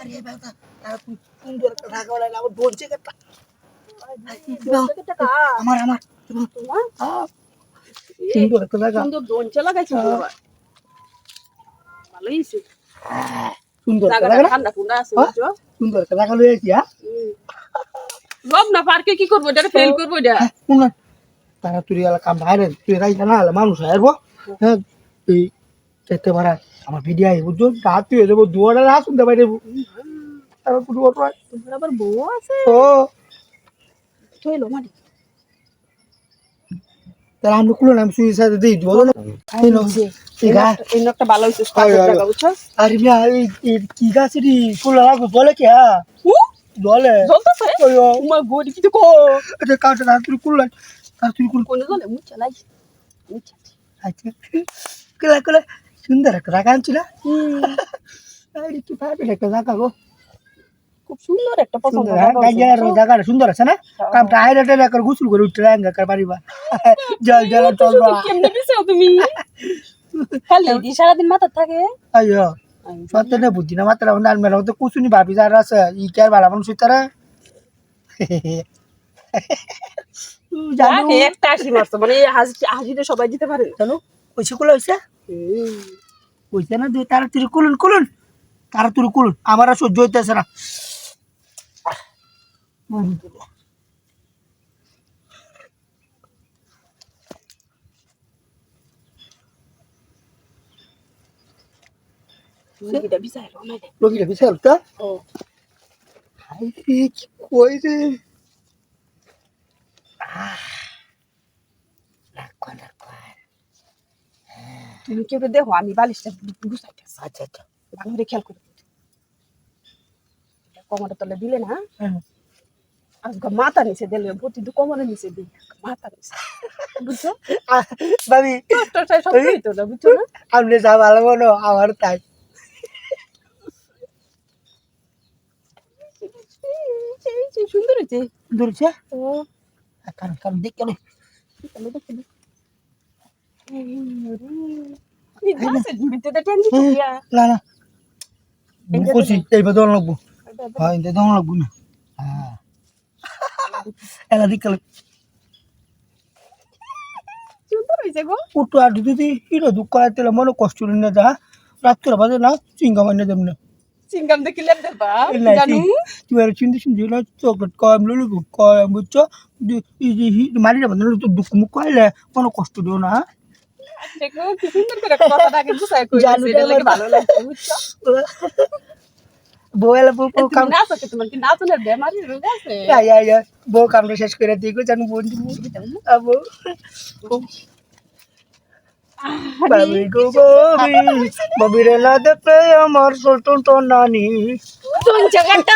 আরে বাবা তারা তুই সুন্দর একটা ঢাকা বানাইলে আমার বলছে একটা আমার আমার সুন্দর একটা জায়গা সুন্দর দোনচা লাগাইছে হ্যাঁ। ভালোই সুন্দর জায়গা না? হ্যাঁ? সুন্দর একটা জায়গা হ্যাঁ? পার্কে কি করব? এটা ফেল করব এটা। হ্যাঁ, তারা তুই কাম বাইরে তুই রাইতে না হলে মানুষ আসব। হ্যাঁ এই যেতে পারা আমার ভিডিও আই বুঝছ রাত তুই দেবো দুয়ারে না শুনতে পারি তারপর পুরো অটো তোমার আবার বউ আছে? ও। থইলো মাটি। তাহলে আমি খুলে আমি শুয়ে সাথে দিই বলো না। এই নাও, এই গা এই নকটা ভালো জায়গা বুঝছ আরে মিয়া এই কি গাছ রে ফুল লাগো জলে কি হ্যাঁ? জ্বলতেছে? গড়ি কি তো কো? এটা কাউটা রাত্রি কুল রাত্রি কুল কোনে জ্বলে? মুচ্ছা লাই আচ্ছা। কুলা কুলা সুন্দর একটা জায়গা আরে কি একটা জায়গা গো খুব সুন্দর একটা পছন্দ হ্যাঁ? জায়গাটা সুন্দর আছে না? কামটা টেলা করে গোসল করে উঠতে রাঙ্গা কর পারিবা জল জল চল কেমনে দিছো তুমি? খালি দি সারাদিন মাথা থাকে? আইয়ো সত্যি না বুদ্ধি না মাত্রা তো কুসুনি ভাবি যার আছে ই কে আর ভালো মানুষ তারা জানো। একটা হাসি মারছো মানে হাসি হাসিটা সবাই দিতে পারে। জানো হয়েছে না দুই তাড়াতাড়ি কুলুন কুলুন তাড়াতাড়ি কুলুন আমার আর সহ্য হইতেছে না। মুরগিটা বিছাই লো না রোগীটা বিশাল তা? ও। কি কই রে? তুমি কেউ দেখো আমি বালিশটা গুছাইতেছি আচ্ছা আচ্ছা। ভালো করে খেয়াল করে। কোমরের তলে দিলে না হ্যাঁ। আজকে মাথা নিচে দিলে প্রতিদিন কোমরের নিচে দিই। মাথা নিচে। বুঝছ? ভাবি তো না বুঝছ না? আপনি যা ভালো মনো আমার তাই। সুন্দর হয়েছে। ধরছে? ও। কারণ কারণ দেখ কেন তাহলে দেখে। নি। দিয়া। না না। খুশি এইবার দোল লাগবো। হ্যাঁ দোল লাগবো না। হ্যাঁ। এলা দিক উঠো আর যদি ইনো দুঃখ করাতে মনে কষ্ট নিয়ে যা। রাত্রে বাজে না চিঙ্গা মানে দেব না। চিংগাম দেখিলে দেবা না জানু। তুই আর চিন্তা শুনছি না চকলেট কম লুলু কম বুঝছ মারি যাবে দুঃখ মুখ কইলে কোনো কষ্ট দিও না হ্যাঁ? দেখো কি সুন্দর করে কথাটাকে গুছাই কই জানু এটা লাগে দেবার- ভালো লাগছে বুঝছ? বউ এলা বউ বউ কাম তুমি নাচো তোমার কি? নাচনের বেমারি রোগ আছে? আয় আয় আয় বউ কামটা শেষ করে দিই জানো বন্ধু আবো বাবি গো ববি ববিরে। না? আমার ছোট নানি। জায়গাটা